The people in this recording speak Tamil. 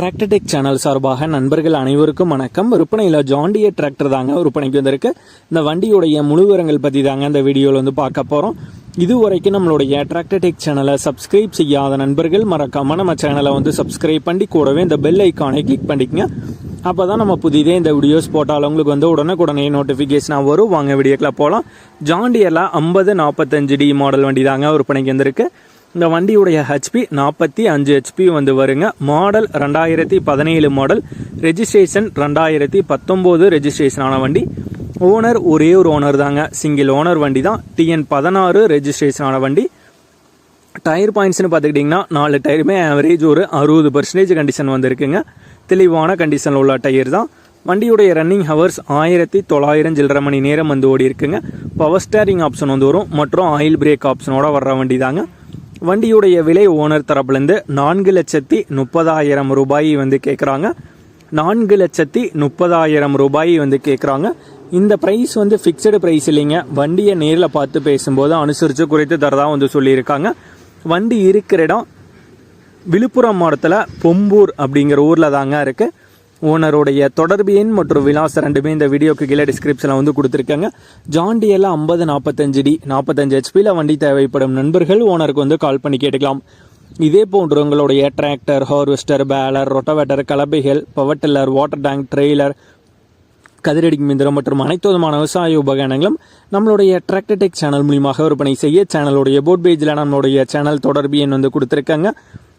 டிராக்டர்டெக் சேனல் சார்பாக நண்பர்கள் அனைவருக்கும் வணக்கம். விற்பனையில் ஜாண்டிய டிராக்டர் தாங்க விற்பனைக்கு வந்திருக்கு. இந்த வண்டியுடைய முழு விவரங்கள் பற்றி தாங்க இந்த வீடியோவில் வந்து பார்க்க போகிறோம் இதுவரைக்கும் நம்மளுடைய டிராக்டர்டெக் சேனலை சப்ஸ்கிரைப் செய்யாத நண்பர்கள் மறக்காமல் நம்ம சேனலை வந்து சப்ஸ்கிரைப் பண்ணி கூடவே இந்த பெல் ஐக்கானை கிளிக் பண்ணிக்கங்க. அப்போ தான் நம்ம புதிதே இந்த வீடியோஸ் போட்டால் உங்களுக்கு வந்து உடனுக்குடனே நோட்டிஃபிகேஷனாக வரும். வாங்க வீடியோக்கில் போகலாம் ஜாண்டியரில் ஐம்பது நாற்பத்தஞ்சு டி மாடல் வண்டி தாங்க விற்பனைக்கு வந்திருக்கு. இந்த வண்டியுடைய ஹெச்பி நாற்பத்தி அஞ்சு ஹெச்பி வந்து வருங்க. மாடல் ரெண்டாயிரத்தி பதினேழு மாடல் ரெஜிஸ்ட்ரேஷன் ரெண்டாயிரத்தி பத்தொம்போது ரெஜிஸ்ட்ரேஷன் ஆன வண்டி. ஓனர் ஒரே ஒரு ஓனர் தாங்க. சிங்கிள் ஓனர் வண்டி தான் டிஎன் பதினாறு ரெஜிஸ்ட்ரேஷன் ஆன வண்டி. டயர் பாயிண்ட்ஸ்னு பார்த்துக்கிட்டிங்கன்னா நாலு டயருமே ஆவரேஜ் ஒரு அறுபது பர்சன்டேஜ் கண்டிஷன் வந்திருக்குங்க. தெளிவான கண்டிஷனில் உள்ள டயர் தான். வண்டியுடைய ரன்னிங் ஹவர்ஸ் ஆயிரத்தி தொள்ளாயிரம் சில்லரை மணி நேரம் வந்து ஓடி இருக்குங்க பவர் ஸ்டேரிங் ஆப்ஷன் வந்து வரும். மற்றும் ஆயில் பிரேக் ஆப்ஷனோட வர்ற வண்டி தாங்க வண்டியுடைய விலை ஓனர் தரப்புலேருந்து நான்கு லட்சத்தி முப்பதாயிரம் ரூபாய் வந்து கேட்குறாங்க நான்கு லட்சத்தி முப்பதாயிரம் ரூபாய் வந்து கேட்குறாங்க இந்த ப்ரைஸ் வந்து ஃபிக்ஸடு ப்ரைஸ் இல்லைங்க. வண்டியை நேரில் பார்த்து பேசும்போது அனுசரித்து குறைத்து தரதா வந்து சொல்லியிருக்காங்க. வண்டி இருக்கிற இடம் விழுப்புரம் மாவட்டத்தில் பொம்பூர் அப்படிங்கிற ஊரில் தாங்க இருக்குது ஓனருடைய தொடர்பு எண் மற்றும் விலாசம் ரெண்டுமே இந்த வீடியோக்கு கீழே டிஸ்கிரிப்ஷனில் வந்து கொடுத்துருக்காங்க. ஜாண்டியில் ஐம்பது நாற்பத்தஞ்சு டி நாற்பத்தஞ்சு ஹெச்பியில் வண்டி தேவைப்படும் நண்பர்கள் ஓனருக்கு வந்து கால் பண்ணி கேட்டுக்கலாம். இதே போன்று உங்களுடைய tractor harvester baler rotavator கலப்பைகள் power tiller water tank trailer கதிரடி மிந்திரம் மற்றும் அனைத்து விதமான விவசாய உபகரணங்களும் நம்மளுடைய டிராக்டர்டெக் சேனல் மூலியமாக விற்பனை செய்ய சேனலுடைய போட் பேஜில் நம்மளுடைய சேனல் தொடர்பு எண் வந்து கொடுத்துருக்காங்க.